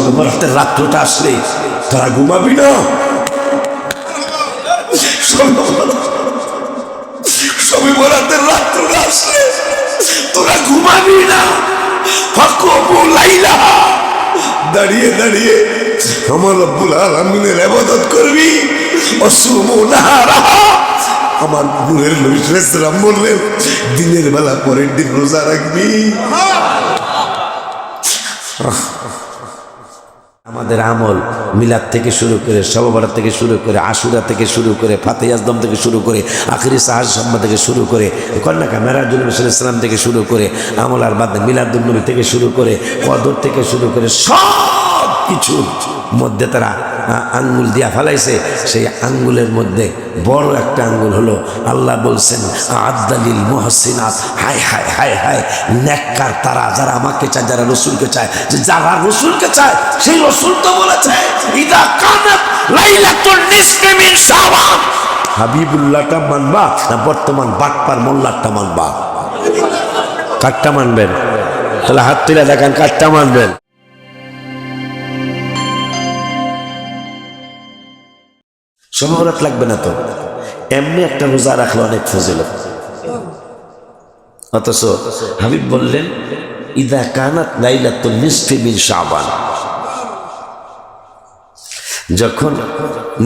বরাতের রাত্রটা আসলে তোরা ঘুমাবি না? সবে বরাত- সবে বরাতের রাত্রটা আসলে তোরা ঘুমাবি না? ফাকুবু লাইলা। দাঁড়িয়ে দাঁড়িয়ে আমার রব্বুল আলমিনের আবাদত করবি? অসুমু নাহারা। আমার নূরের নবী সালাম বললেন দিনের বেলা পরের দিন রোজা রাখবি। আমাদের আমল মিলাদ থেকে শুরু করে সববার থেকে শুরু করে আশুরা থেকে শুরু করে ফাতে আজদম থেকে শুরু করে আখরি সাহাজ সম্মা থেকে শুরু করে কন্যাকা মেরাজুল ইসলাম থেকে শুরু করে আমল আর বাদ মিলাদুলনবী থেকে শুরু করে কদর থেকে শুরু করে সব কিছুর মধ্যে তারা আঙ্গুল দিয়া ফেলাইছে। সেই আঙ্গুলের মধ্যে বড় একটা আঙ্গুল হলো, আল্লাহ বলছেন আদালিল মোহসিনাত। হায় হায় হায় হায়, নেককার তারা, যারা আমাকে চায়, যারা রসুলকে চায়, যে যারা রসুলকে চায়, সেই রসুল তো বলেছে, ইদা কানাত লাইলাতুল নিসফি মিন হাবিবুল্লাহটা মানবা না বর্তমান বাটপার মোল্লারটা মানবা? কাটটা মানবেন? তাহলে হাত তুলে দেখেন কাটটা মানবেন? সমাবরাত লাগবে না তো। এমনি একটা রোজা রাখলে অনেক ফজিল অথচ হাবিব বললেন, ইদা কানাত লাইলাতুল নিসফি মিন শাবান। যখন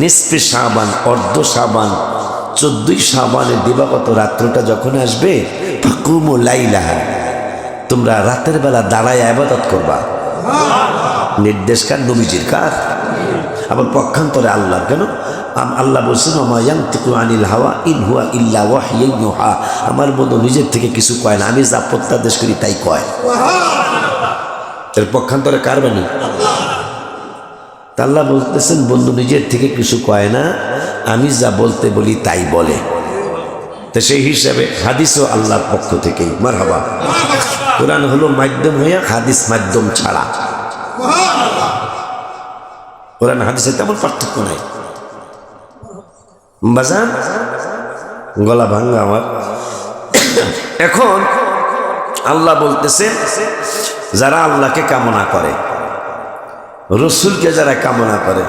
নিসফি শাবান, অর্ধ শাবান, চোদ্দই শাবানের দিবাগত রাত্রটা যখন আসবে, ফাকুমু লাইলা, তোমরা রাতের বেলা দাঁড়ায় আবাদত করবা। নির্দেশ কার নবীজির কার? আবার পক্ষান্তরে আল্লাহ কেন? আল্লাহ বলছেন আনিল হাওয়া ইন হুয়া ইল্লা ওয়াহিয়ুহা আমার বন্ধু নিজের থেকে কিছু কয় না, আমি যা প্রত্যাদেশ করি তাই কয়। এর পক্ষান্তরে কার বাণী? তা আল্লাহ বলতেছেন, বন্ধু নিজের থেকে কিছু কয় না, আমি যা বলতে বলি তাই বলে। তো সেই হিসাবে হাদিসও আল্লাহর পক্ষ থেকেই। মার হবা কোরআন হলো মাধ্যম হইয়া হাদিস মাধ্যম ছাড়া। কোরআন হাদিসে তেমন পার্থক্য নাই। বাজান, গলা ভাঙ্গা আমার। এখন আল্লাহ বলতেছে, যারা আল্লাহকে কামনা করে, রসুলকে যারা কামনা করে,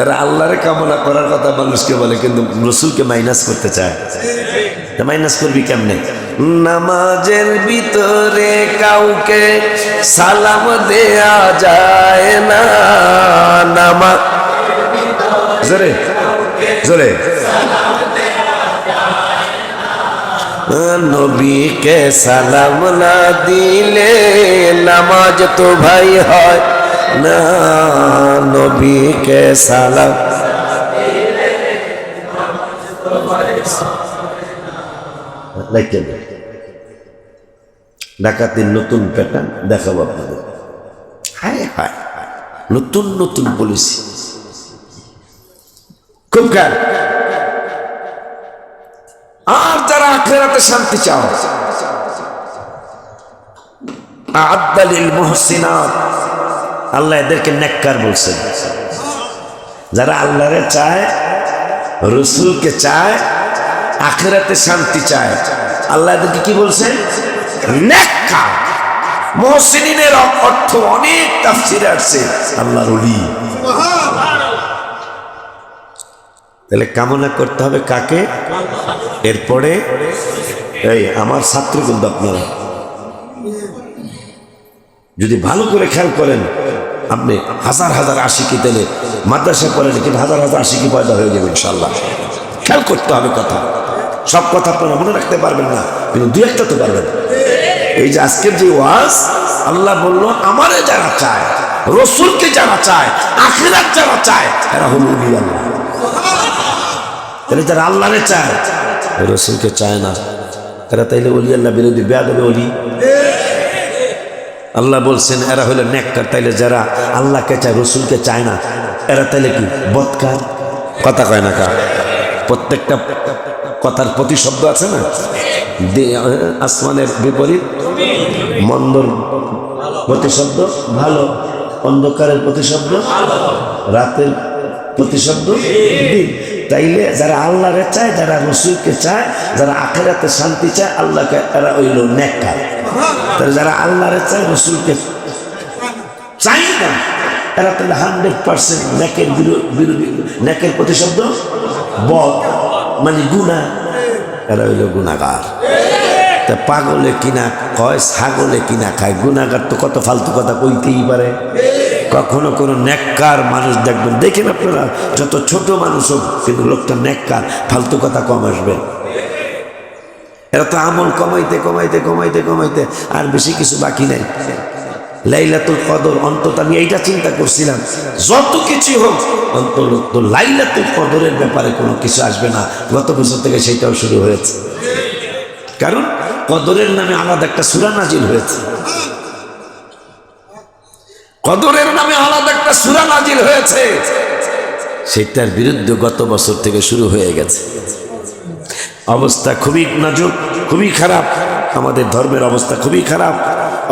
এরা আল্লাহরে কামনা করার কথা মানুষকে বলে, কিন্তু রসুলকে মাইনাস করতে চায়। মাইনাস করবি কেমনে? নামাজের ভিতরে কাউকে সালাম দেয়া যায় না। নামা জোরে। নবীকে সালাম না দিলে নামাজ তো ভাই হয় না। নবীকে সালাম ডাকাতির নতুন প্যাটার্ন দেখাবো আপনাদের। হায় হায় নতুন নতুন পলিসি খুব কার আর যারা আখেরাতে শান্তি চাও আদালিল আল্লাহ এদেরকে নেককার যারা আল্লাহরে চায়, রসুলকে চায়, আখেরাতে শান্তি চায়, আল্লাহ এদেরকে কি বলছেন নেককার। মহসিনের অর্থ অনেক তাফসিরে আসছে, আল্লাহর তাহলে কামনা করতে হবে কাকে? এরপরে, এই আমার ছাত্র কিন্তু আপনারা। যদি ভালো করে খেয়াল করেন, আপনি হাজার হাজার আশিকি তেলে মাদ্রাসা করেন কিন্তু হাজার হাজার আশিকি পয়দা হয়ে যাবে ইনশাল্লাহ খেয়াল করতে হবে কথা। সব কথা আপনারা মনে রাখতে পারবেন না, কিন্তু দু একটা তো পারবেন। এই যে আজকের যে ওয়াজ, আল্লাহ বলল, আমারে যারা চায়, রসুলকে যারা চায়, আখিরাত যারা চায়, এরা হল আল্লাহ তাহলে যারা আল্লাহরে চায় রসুলকে চায় না। তারা তাইলে অলি আল্লাহ বিরোধী, বেয়াদবে অলি আল্লাহ বলছেন, এরা হলো নেককার। তাইলে যারা আল্লাহকে চায়, রসুলকে চায় না, এরা তাইলে কি বৎকার কথা কয় না কা প্রত্যেকটা কথার প্রতিশব্দ আছে না? আসমানের বিপরীত, মন্দর প্রতিশব্দ, ভালো। অন্ধকারের প্রতিশব্দ, রাতের প্রতিশব্দ, দিন। তাইলে যারা আল্লাহরে চায়, যারা রসুলকে চায়, যারা আখেরাতে শান্তি চায়, আল্লাহকে এরা হইল নেককার। তাহলে যারা আল্লাহরে চায়, রসুলকে চাই না। এরা তাহলে হান্ড্রেড পার্সেন্ট ন্যাকের বিরোধী ন্যাকের প্রতিশব্দ? বদ মানে গুণা এরা হইল গুণাগার তা পাগলে কিনা কয়, ছাগলে কিনা খায়? গুণাগার তো কত ফালতু কথা কইতেই পারে। কখনো কোনো নেককার মানুষ দেখবেন। দেখেন আপনারা, যত ছোট মানুষ হোক, কিন্তু লোকটা নেককার ফালতু কথা কম আসবে। এরা তো আমল কমাইতে কমাইতে কমাইতে কমাইতে, আর বেশি কিছু বাকি নাই। লাইলাতুল কদর, অন্তত আমি এইটা চিন্তা করছিলাম। যত কিছু হোক, অন্তত লাইলাতুল কদরের ব্যাপারে কোনো কিছু আসবে না। গত বছর থেকে সেটাও শুরু হয়েছে। কারণ কদরের নামে আলাদা একটা সুরা নাজিল হয়েছে। কদরের নামে আলাদা একটা সুরা নাজিল হয়েছে। সেটার বিরুদ্ধে গত বছর থেকে শুরু হয়ে গেছে। অবস্থা খুবই নাজুক, খুবই খারাপ। আমাদের ধর্মের অবস্থা খুবই খারাপ।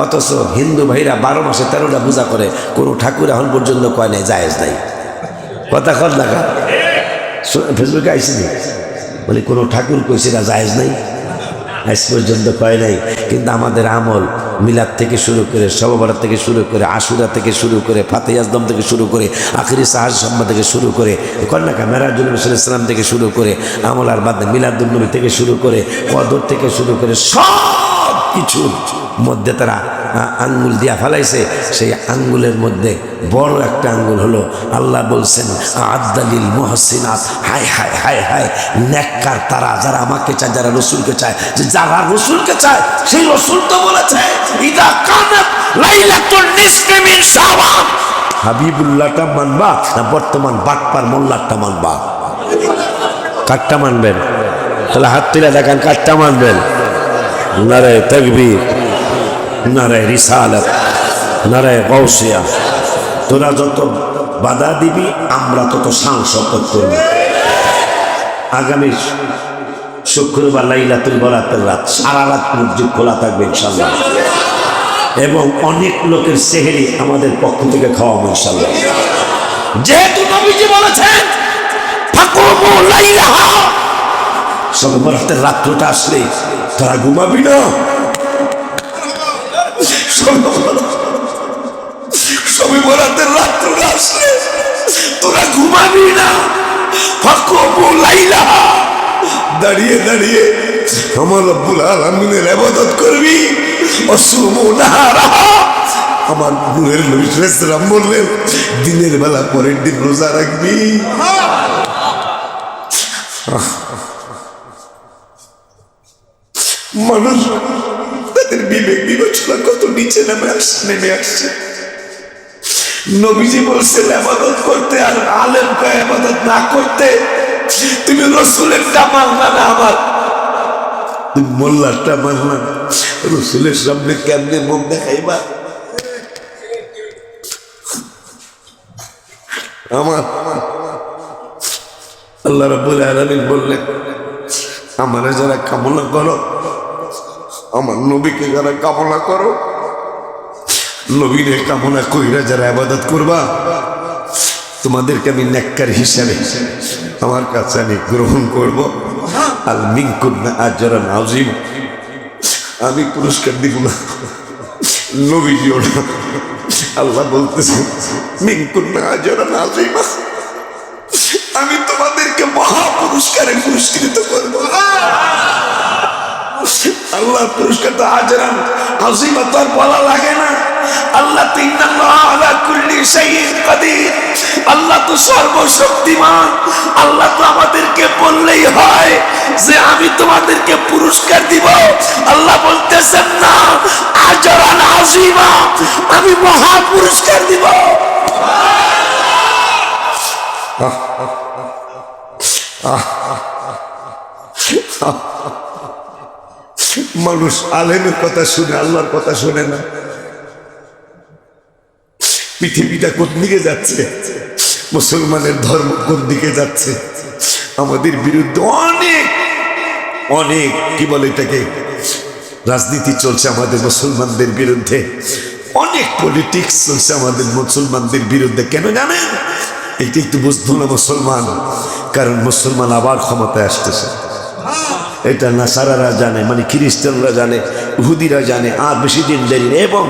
অথচ হিন্দু ভাইরা বারো মাসে তেরোটা পূজা করে, কোনো ঠাকুর এখন পর্যন্ত কয় নাই, জায়েজ নাই। কথা কর লাগা ফেসবুকে আইসিনি বলে, কোনো ঠাকুর কইছে না, জায়েজ নাই? আজ পর্যন্ত কয় নাই। কিন্তু আমাদের আমল মিলাদ থেকে শুরু করে সববার থেকে শুরু করে আশুরা থেকে শুরু করে ফাতে আজদম থেকে শুরু করে আখিরি সাহাজ সম্মা থেকে শুরু করে কন্যাকা মেরাজুল ইসলাম থেকে শুরু করে আমলার বাদ মিলাদুলনবী থেকে শুরু করে কদর থেকে শুরু করে সব কিছুর মধ্যে তারা আঙ্গুল দিয়া ফেলাইছে। সেই আঙ্গুলের মধ্যে বড় একটা আঙ্গুল হলো, আল্লাহ বলছেন আদালিল মহসিনাত। হায় হায় হায় হায়, নেককার তারা, যারা আমাকে চায়, যারা রসুলকে চায়, যে যারা রসুলকে চায়, সেই রসুল তো বলেছে, ইদা কানাত লাইলাতুল নিসফি মিন শাবান হাবিবুল্লাহটা মানবা না বর্তমান বাটপার মোল্লারটা মানবা? কাটটা মানবেন? তাহলে হাত তুলে দেখান কাটটা মানবেন? নারে তকবীর নারে রিসালত নারে গৌসিয়া তোরা যত বাধা দিবি, আমরা তত সাংসদ করব। আগামী শুক্রবার লাইলাতুল বরাতের রাত, সারা রাত মসজিদ খোলা থাকবে ইনশাল্লাহ এবং অনেক লোকের সেহেরি আমাদের পক্ষ থেকে খাওয়াবো ইনশাল্লাহ যেহেতু নবীজি বলেছেন, ফাকুমু লাইলাহা সবে বরাতের রাত্রটা আসলে তারা ঘুমাবি না। সবে বরাতের রাত্রটা আসলে তোরা ঘুমাবি না। দাঁড়িয়ে দাঁড়িয়ে আমার রব্বুল আলমিনের আবাদত করবি। আমার নবী সাল্লাম বললেন দিনের বেলা পরের দিন রোজা রাখবি। মানুষ তাদের বিবেক বিবেচনা কত নিচে নেমে আসছে নেমে আসছে। নবীজি বলছেন আবাদত করতে আর আলেম কয় আবাদত না করতে তুমি রসুলেরটা মানলা না আমার। তুমি মোল্লারটা মানলা না। রসুলের সামনে কেমনে মুখ দেখাইবা? আমার আল্লাহ রাব্বুল আলামিন বললেন, আমারে যারা কামনা করো আমার নবীকে যারা কামনা করো, নবীরে কামনা কইরা যারা আবাদত করবা, তোমাদেরকে আমি নেককার হিসাবে আমার কাছে আমি গ্রহণ করব। আল মিঙ্কুন্না আজরা নাজিম আমি পুরস্কার দিব না। নবীজি ওটা আল্লাহ বলতেছে মিঙ্কুন্না আজরা নাজিমা আমি তোমাদেরকে মহা পুরস্কারে পুরস্কৃত করব। আল্লাহ পুরস্কার তো হাজারান আজিমা আর বলা লাগে না আল্লাহ তো ইন্নাল্লাহ আলা কুল্লি শাইইন কাদির আল্লাহ তো সর্বশক্তিমান আল্লাহ তো আমাদেরকে বললেই হয় যে আমি তোমাদেরকে পুরস্কার দিব আল্লাহ বলতেছেন না আজরান আজিমা আমি মহা পুরস্কার দিব মানুষ আলেমের কথা শুনে, আল্লাহর কথা শুনে না। পৃথিবীটা কোন দিকে যাচ্ছে? মুসলমানের ধর্ম কোন দিকে যাচ্ছে? আমাদের বিরুদ্ধে অনেক অনেক, কি বলে এটাকে, রাজনীতি চলছে আমাদের মুসলমানদের বিরুদ্ধে। অনেক পলিটিক্স চলছে আমাদের মুসলমানদের বিরুদ্ধে, কেন জানেন? এটা একটু বুঝতো না মুসলমান, কারণ মুসলমান আবার ক্ষমতায় আসতেছে। এটা নাসারারা জানে মানে খ্রিস্টানরা জানে হুদিরা জানে, আর বেশি দিন দেরি। এবং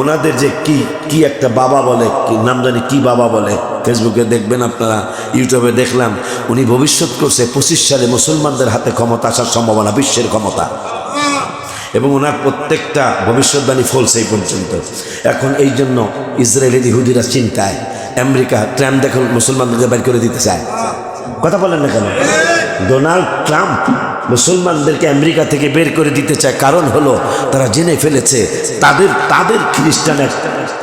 ওনাদের যে কি কি একটা বাবা বলে, কি নাম জানি কি বাবা বলে, ফেসবুকে দেখবেন আপনারা, ইউটিউবে দেখলাম, উনি ভবিষ্যৎ করছে পঁচিশ সালে মুসলমানদের হাতে ক্ষমতা আসার সম্ভাবনা, বিশ্বের ক্ষমতা। এবং ওনার প্রত্যেকটা ভবিষ্যৎবাণী ফলছে এই পর্যন্ত। এখন এই জন্য ইসরায়েলের ইহুদিরা চিন্তায়, আমেরিকা ট্রাম্প দেখুন মুসলমানদেরকে বের করে দিতে চায়। কথা বলেন না কেন? ডোনাল্ড ট্রাম্প মুসলমানদেরকে আমেরিকা থেকে বের করে দিতে চায়। কারণ হলো, তারা জেনে ফেলেছে, তাদের তাদের খ্রিস্টান এক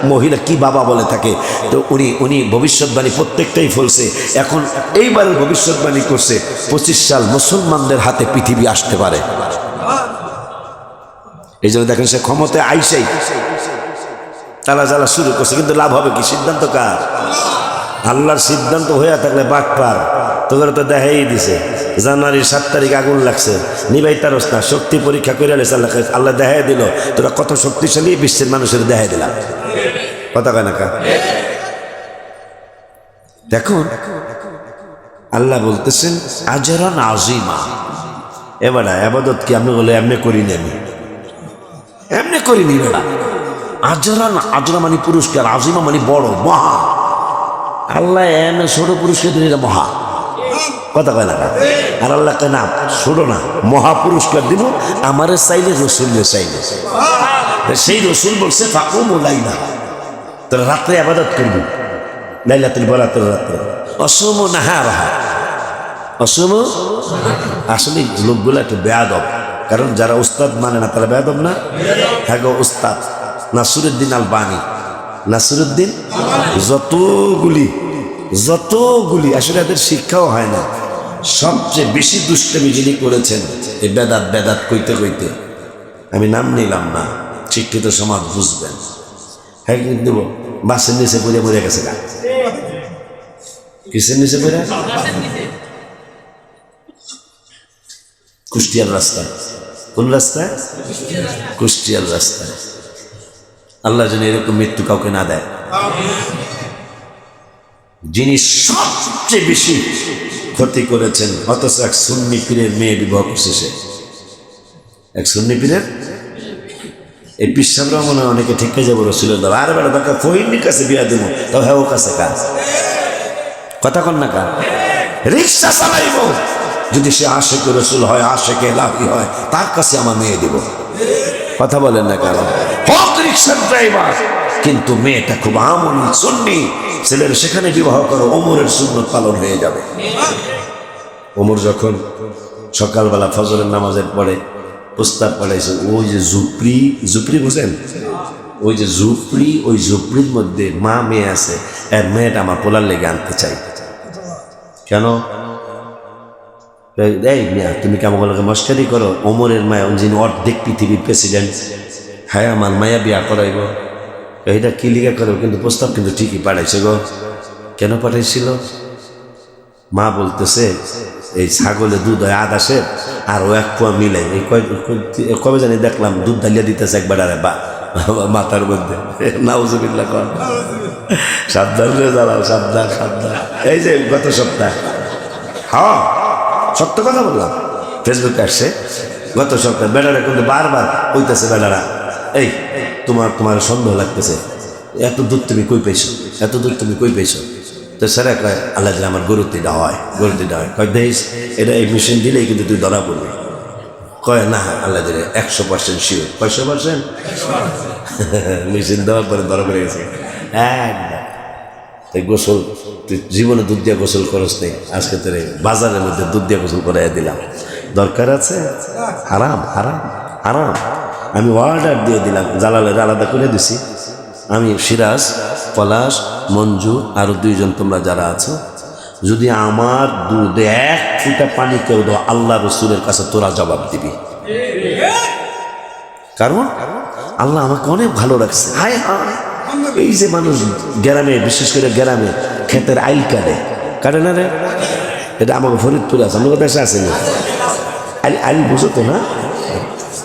মহিলা কি বাবা বলে থাকে। তো উনি উনি ভবিষ্যৎবাণী প্রত্যেকটাই ফলছে। এখন এইবারের ভবিষ্যৎবাণী করছে, পঁচিশ সাল মুসলমানদের হাতে পৃথিবী আসতে পারে। এই জন্য দেখেন সে ক্ষমতায় আইসাই, তালা জ্বালা শুরু করছে, কিন্তু লাভ হবে কি? সিদ্ধান্ত কার? আল্লাহর সিদ্ধান্ত হয়ে থাকলে বাট পার। তোদের তো দেখাই দিছে। জানুয়ারির সাত তারিখ আগুন লাগছে। নিবাই তারস না, শক্তি পরীক্ষা করে আলিস আল্লাহ আল্লাহ দেখাই দিল, তোরা কত শক্তিশালী, বিশ্বের মানুষের দেখাই দিলাম কথা কয় না কা? দেখুন আল্লাহ বলতেছেন, আজরান আজিমা এবার আবাদত কি আমি বলে, এমনি করিনি আমি? এমনি করিনি বেড়া আজরা না আজরা মানে পুরস্কার আজিমা মানে বড়, মহা। আল্লাহ এমনি ছোট পুরস্কার মহা। কথা কয় না আর আল্লাহ কয়, না ছোট না মহা পুরস্কার দিব, আমারে চাইলে রসুল চাইলে। সেই রসুল বলছে, ফাঁকুম ও লাইলা। তোরা রাত্রে আবাদত করবি? লাইলা তুল বরাতের রাত্রে। অসম না হ্যাঁ রাহা অসম? আসলে লোকগুলো একটু বেয়াদব, কারণ যারা উস্তাদ মানে না, তারা বেয়াদব না? হ্যাঁ গো উস্তাদ, নাসুরুদ্দিন আল বাণী নাসিরুদ্দিন, যতগুলি যতগুলি আসলে এদের শিক্ষাও হয় না, সবচেয়ে বেশি দুষ্টমি যিনি করেছেন এই বেদাত বেদাত কইতে কইতে আমি নাম নিলাম না, শিক্ষিত সমাজ বুঝবেন। হ্যাঁ কিন্তু বাসের নিচে পড়ে মরে গেছে গা। কিসের নিচে পড়ে? কুষ্টিয়ার রাস্তায়। কোন রাস্তায়? কুষ্টিয়ার রাস্তায়। আল্লাহ যেন এরকম মৃত্যু কাউকে না দেয়। যিনি সবচেয়ে বেশি ক্ষতি করেছেন, অথচ এক সুন্নি পীরের মেয়ে বিবাহ করছে সে। এক সুন্নি পীরের? এই পিসাবরাও মনে হয় অনেকে ঠিক যাব রসুলের আরে বেড়া দরকার ফহিনীর কাছে বিয়া দেবো। তবে হ্যাঁ ও কাছে কাজ কথা কন না কা রিক্সা চালাইব। যদি সে আশেকে রসুল হয়, আশেকে লাভি হয়, তার কাছে আমার মেয়ে দিব। কথা বলেন না কেন হক রিক্সার ড্রাইভার। কিন্তু মেয়েটা খুব আমনি সুন্নি। ছেলের সেখানে বিবাহ করো, ওমরের সুন্নত পালন হয়ে যাবে। ওমর যখন সকালবেলা ফজরের নামাজের পরে প্রস্তাব পড়াইছে ওই যে জুপড়ি জুপড়ি বুঝেন? ওই যে ঝুপড়ি ওই ঝুপড়ির মধ্যে মা মেয়ে আছে, এর মেয়েটা আমার পোলার লেগে আনতে চাই। কেন? এই মিয়া, তুমি কেমন মস্কারি করো? ওমরের মায়া, যিনি অর্ধেক পৃথিবীর প্রেসিডেন্ট হ্যাঁ আমার মায়া বিয়া করাইব। এইটা কি লিগা করো কিন্তু প্রস্তাব কিন্তু ঠিকই পাঠাইছে গো। কেন পাঠাইছিল? মা বলতেছে, এই ছাগলে দুধ হয় আধ আসে আর ও এক পোয়া মিলে। এই কয়, কয়- কবে জানি দেখলাম দুধ ডালিয়া দিতেছে একবার আরে বা মাথার মধ্যে। নাউজুবিল্লা কর। সাবধান রে দাঁড়াও সাবধান সাবধান। এই যে গত সপ্তাহ। হ্যাঁ সত্য কথা বললাম। ফেসবুকে আসছে। গত সপ্তাহে বেড়ারা কিন্তু বারবার কইতেছে বেড়ারা এই, তোমার তোমার সন্দেহ লাগতেছে। এত দূর তুমি কই পেয়েছ? এত দূর তুমি কই পেয়েছ? তো স্যারা কয়, আল্লাহ দিলে আমার গরুর তিনটা হয় গরুর তিনটা হয় কয় দেখিস এটা এই মেশিন দিলেই কিন্তু তুই ধরা পড়বি। কয়, না, আল্লাহ দিলে একশো পার্সেন্ট শিওর কয়শো পার্সেন্ট মেশিন দেওয়ার পরে ধরা পড়ে গেছে। একদম। এই গোসল, তুই জীবনে দুধ দিয়ে গোসল করস নেই আজকে তোর বাজারের মধ্যে দুধ দিয়ে গোসল করাই দিলাম। দরকার আছে? হারাম হারাম হারাম। আমি অর্ডার দিয়ে দিলাম, জালালের আলাদা করে দিছি। আমি সিরাজ, পলাশ, মঞ্জু আরও দুইজন তোমরা যারা আছো। যদি আমার দুধে এক ফুটা পানি কেউ দাও, আল্লাহ রসুলের কাছে তোরা জবাব দিবি। কারণ আল্লাহ আমাকে অনেক ভালো রাখছে। হায় হায়। এই যে মানুষ গ্রামে, বিশেষ করে গ্রামে ক্ষেতের আইল কাটে। কাটে না রে? এটা আমাকে ফরিদপুরে আছে, আমাকে দেশে আছে না? আইল আইল বুঝো তো না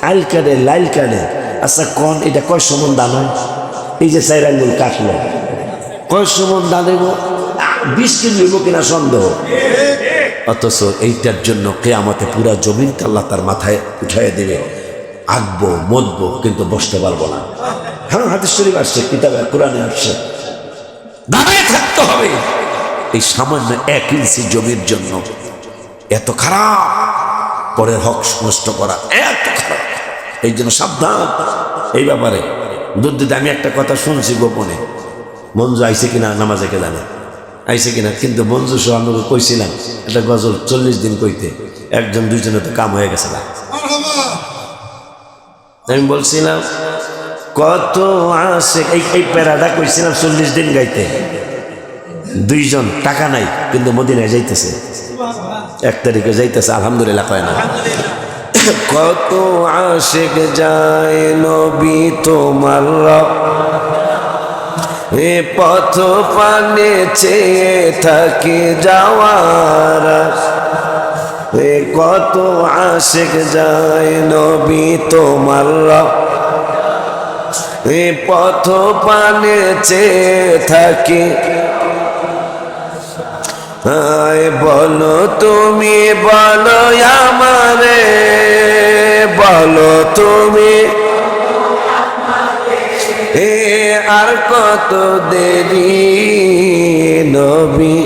আইল কাটে লাইল কাটে আচ্ছা কন, এটা কয় সমন দান এই যে চাইর আঙ্গুল কাটলো। কয় সমন দান বিশ কেজি হইব কিনা সন্দেহ? অথচ এইটার জন্য কেয়ামতে পুরা জমিনটা আল্লাহ তার মাথায় উঠাই দেবে। আঁকবো, মদবো, কিন্তু বসতে পারব না। হ্যাঁ হাদিস শরীফ আসছে, কিতাবে, কোরআনে আসছে। দাঁড়িয়ে থাকতে হবে। এই সামান্য এক ইঞ্চি জমির জন্য এত খারাপ। পরের হক নষ্ট করা এত খারাপ। এই জন্য সাবধান। এই ব্যাপারে দুধ আমি একটা কথা শুনছি গোপনে। মঞ্জু আইসে কিনা নামাজে কে জানে? আইসে কিনা? কিন্তু মঞ্জু সহ আমি কইছিলাম একটা গজল চল্লিশ দিন কইতে, একজন দুইজনে তো কাম হয়ে গেছে আমি বলছিলাম, কত আসে এই এই প্যারাটা কইছিলাম চল্লিশ দিন গাইতে। দুইজন, টাকা নাই, কিন্তু মদিনায় যাইতেছে। এক তারিখে যাইতেছে, আলহামদুলিল্লাহ কয় না। কত আশেক যায় নবী তোমার। এ পথ পানে চেয়ে থাকে যাওয়ার এ কত আশেক যায় নবী তোমার। এ পথ পানে চেয়ে থাকি বলো তুমি বলো আমারে বলো তুমি। এ আর কত দেরি নবী।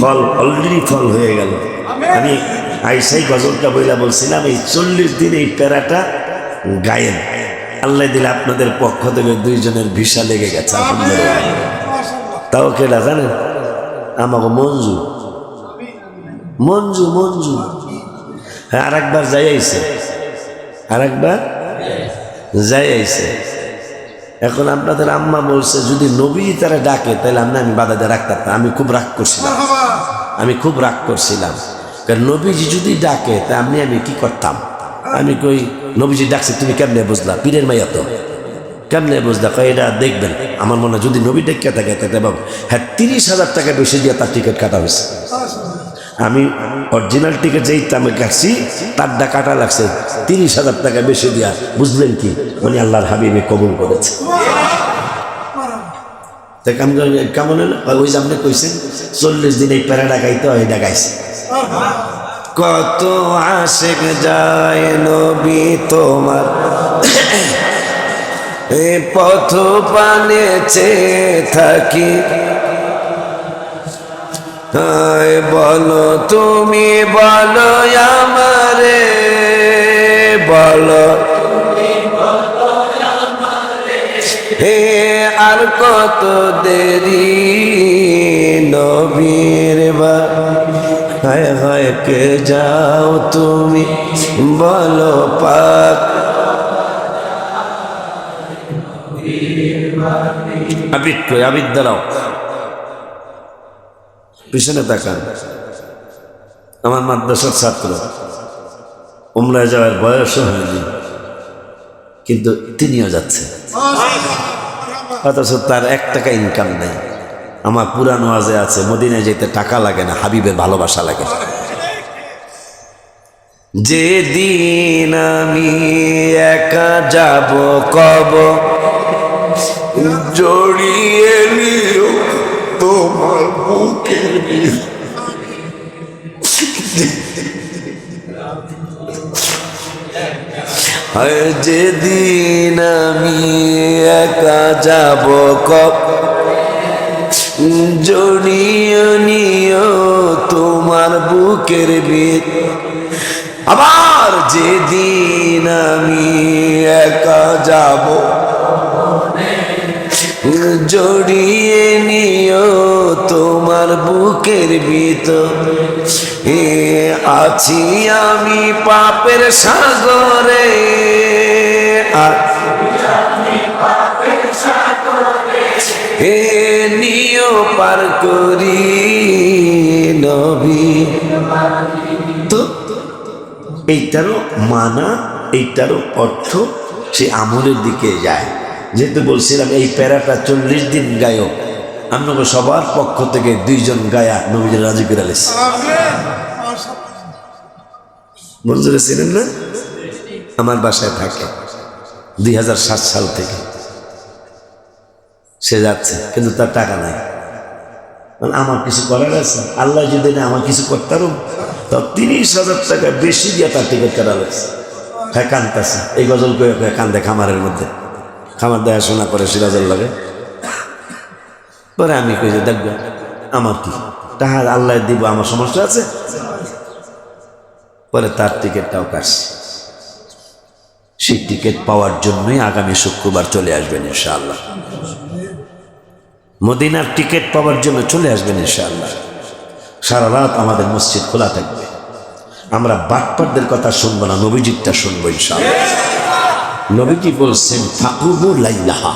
ফল অলরেডি ফল হয়ে গেল। আমি আইসাই গজলটা বইলা বলছিলাম এই চল্লিশ দিন এই প্যারাটা গায়েন। আল্লাহ দিলে আপনাদের পক্ষ থেকে দুইজনের ভিসা লেগে গেছে আলহামদুলিল্লাহ। তাও কেটা জানেন? আমাকে মঞ্জু। মঞ্জু মঞ্জু। হ্যাঁ আর একবার যাই আইছে। আর একবার যাই আইসে এখন আপনাদের আম্মা বলছে, যদি নবী তারা ডাকে তাহলে আমি আমি বাধা দিয়ে রাখতাম। আমি খুব রাগ করছিলাম। আমি খুব রাগ করছিলাম। কারণ নবীজি যদি ডাকে, তা আমি আমি কি করতাম? আমি কই, নবীজি ডাকছে, তুমি কেমনে বুঝলা? পীরের মাইয়া তো। কেমনে বুঝলা? কয়, এটা দেখবেন। আমার মনে হয় যদি নবী ডেকে থাকে তাহলে বাবু হ্যাঁ তিরিশ হাজার টাকা বেশি দিয়ে তার টিকিট কাটা হয়েছে। আমি অরিজিনাল টিকিট যেই আমি কাটছি তারটা কাটা লাগছে, তিরিশ হাজার টাকা বেশি দিয়া, বুঝলেন কি? উনি আল্লাহর হাবিবে কবুল করেছে। তা কেমন ওই যে আপনি কইছেন, চল্লিশ দিন এই প্যারাডা গাইতে হয় গাইছে। কত আশেক যায় নবী তোমার। এ পথ পানে চেয়ে থাকি। হায় বলো তুমি, বলো আমারে, বলো হে আর কত দেরি নবীর বা। হায় হায় কে যাও তুমি, বলো পাক আবিদ দাঁড়াও। পিছনে তাকান। আমার মাদ্রাসার ছাত্র। উমরা যাওয়ার বয়সও হয়নি, কিন্তু তিনিও যাচ্ছে অথচ তার এক টাকা ইনকাম নেই। আমার পুরানো আজে আছে, মদিনায় যেতে টাকা লাগে না, হাবিবের ভালোবাসা লাগে। যেদিন আমি একা যাব কব জড়িয়ে নিও তোমার। আর যেদিন আমি একা যাব কব জড়িয়ে নিও তোমার বুকের ভিত আবার যেদিন আমি একা যাব জড়িয়ে নিও তোমার বুকের ভিতর। এ আছি আমি পাপের সাগরে। হে নিও পার করি নবী। তো এইটারও মানা, এইটারও অর্থ সে আমলের দিকে যায়। যেহেতু বলছিলাম এই প্যারাটা চল্লিশ দিন গায়ক। আপনাকে সবার পক্ষ থেকে দুইজন গায়া নবীজ রাজি করে মঞ্জুরে ছিলেন না? আমার বাসায় থাকে দুই হাজার সাত সাল থেকে। সে যাচ্ছে কিন্তু তার টাকা নাই। বলে, আমার কিছু করার আছে? আল্লাহ যদি না আমার কিছু করতারও তো তিরিশ হাজার টাকা বেশি দিয়ে তার টিকিট কাটা লাগছে হ্যাঁ কানতেছে। এই গজল করে কান্দে খামারের মধ্যে। খামার দেখাশোনা করে সিরাজের লাগে। পরে আমি কই যে, দেখবে, আমার কি? তাহার আল্লাহ দিব, আমার সমস্যা আছে? পরে তার টিকিটটাও কাটছে। সেই টিকিট পাওয়ার জন্যই আগামী শুক্রবার চলে আসবেন ইনশাআল্লাহ। মদিনার টিকিট পাওয়ার জন্য চলে আসবেন ইনশাআল্লাহ। সারা রাত আমাদের মসজিদ খোলা থাকবে। আমরা বাটপারদের কথা শুনব না নবীজিৎটা শুনব ইনশাআল্লাহ। নবীজি বলছেন ফাকুবু লাইলাহা।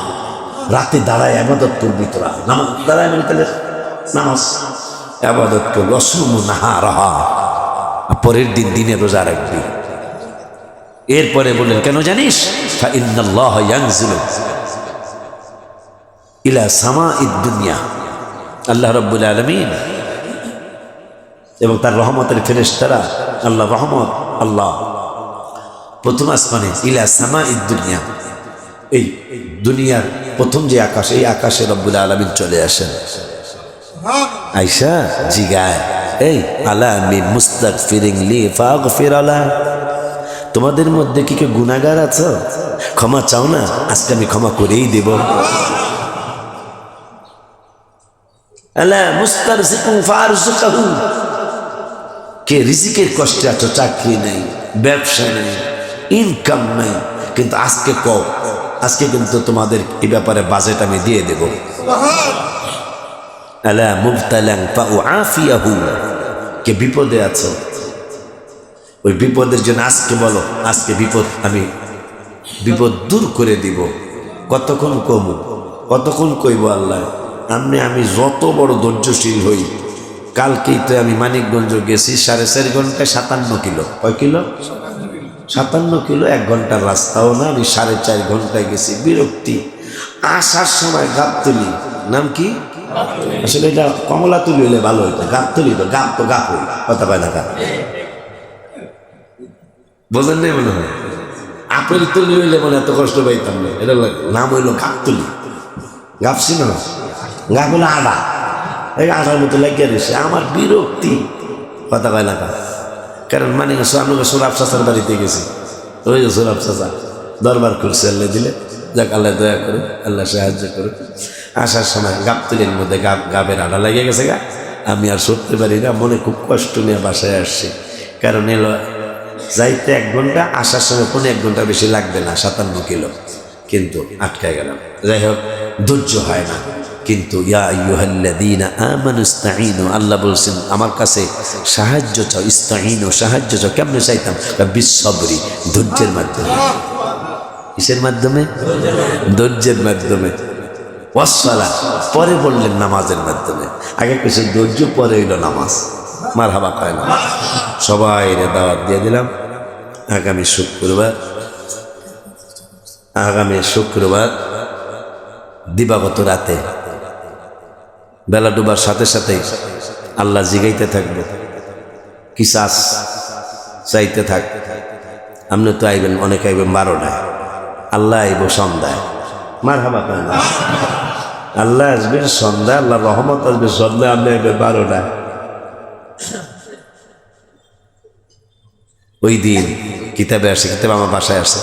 রাতে দাঁড়ায় আবাদত করবি তোরা। নামাজ দাঁড়ায় মানে তাহলে নামাজ। আবাদত করবি। অসমু নাহা রাহা পরের দিন দিনে রোজা রাখবি। এরপরে বললেন, কেন জানিস? ইলা সামা দুনিয়া। আল্লাহ রব্বুল আলমিন এবং তার রহমতের ফেরেশতারা, আল্লাহ রহমত, আল্লাহ প্রথম আসমানে, ইলা সামা ইদ দুনিয়া। এই দুনিয়ার প্রথম যে আকাশ, এই আকাশে রব্বুল আলমিন চলে আসেন। আইসা জিগায়, এই, আলা আমি মুস্তাক ফিরিং লি ফাগ ফিরালা তোমাদের মধ্যে কি কেউ গুণাগার আছো? ক্ষমা চাও না, আজকে আমি ক্ষমা করেই দেব। কে রিজিকের কষ্টে আছো, চাকরি নেই, ব্যবসা নেই ইনকাম নেই। কিন্তু আজকে কও, আজকে কিন্তু তোমাদের এই ব্যাপারে বাজেট আমি দিয়ে দেব। কে বিপদে আছো? ওই বিপদের জন্য আজকে বলো, আজকে বিপদ আমি, বিপদ দূর করে দিব। কতক্ষণ কমু? কতক্ষণ কইব আল্লাহ? আমনে আমি যত বড় ধৈর্যশীল হই, কালকেই তো আমি মানিকগঞ্জ গেছি, সাড়ে চার ঘন্টায় সাতান্ন কিলো। কয় কিলো? সাতান্ন কিলো এক ঘণ্টার রাস্তাও না আমি সাড়ে চার ঘন্টায় গেছি। বিরক্তি। আসার সময় গাবতলি নাম কি? আসলে এটা কমলা তুলি হলে ভালো হইতো। গাবতলি তো গাব তো গাপ হইল কথা পায় না গাপ বোঝেন নাই মনে হয়? আপেল তুলি হইলে মনে এত কষ্ট পাইতাম না এটা। নাম হইল গাবতলি। গাপছি না? গাপ হলো আডা। এই আটার মতো লাগিয়ে রয়েছে আমার বিরক্তি কথা কয় না। কারণ মানে আমি সোরাব চাচার বাড়িতে গেছি। ওই যে সোরাব দরবার করছে, আল্লাহ দিলে। যাক, আল্লাহ দয়া করুক, আল্লাহ সাহায্য করুক। আসার সময় গাবতলির মধ্যে গাব, গাবের আড়া লেগে গেছে গা। আমি আর সরতে পারি না, মনে খুব কষ্ট নিয়ে বাসায় আসছি। কারণ এলো, যাইতে এক ঘণ্টা, আসার সময় কোনো এক ঘণ্টা বেশি লাগবে না, সাতান্ন কিলো। কিন্তু আটকায় গেলাম। যাই হোক, ধৈর্য হয় না। কিন্তু আল্লাহ বলছেন, আমার কাছে সাহায্য চাও, ইস্তাঈনু, সাহায্য চাও, কেমনে চাইতাম? বিশ্বরি ধৈর্যের মাধ্যমে। কিসের মাধ্যমে? ধৈর্যের মাধ্যমে। ওয়াসসালা পরে বললেন নামাজের মাধ্যমে। আগে কিছু ধৈর্য, পরে হইল নামাজ। মার হাবা কয় না। সবাই রে দাওয়াত দিয়ে দিলাম। আগামী শুক্রবার আগামী শুক্রবার, দিবাগত রাতে বেলা ডুবার সাথে সাথে আল্লাহ জিগাইতে থাকবে। কি চাস চাইতে থাক। আপনি তো আইবেন, অনেক আইবেন, বারোটায়। আল্লাহ আইব সন্ধ্যায়। মার হাবা আল্লাহ আসবে সন্ধ্যা আল্লাহ রহমত আসবে সন্ধ্যা আপনি আইবে বারোটায়। ওই দিন কিতাবে আসে, কিতাবে আমার বাসায় আসে।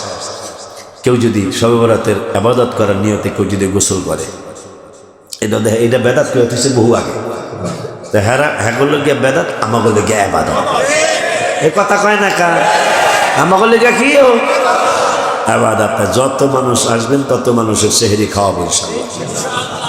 কেউ যদি সবে বরাতের আবাদত করার নিয়তে কেউ যদি গোসল করে। এটা দেখে, এটা বেদাত করে হতেছে বহু আগে। তো হেরা হ্যাঁ করল গিয়ে বেদাত আমাকে গিয়া আবাদত। এ কথা কয় না কা? আমাকে লেগে কি ও? আপনার যত মানুষ আসবেন, তত মানুষের সেহেরি খাওয়াবো ইনশাল্লাহ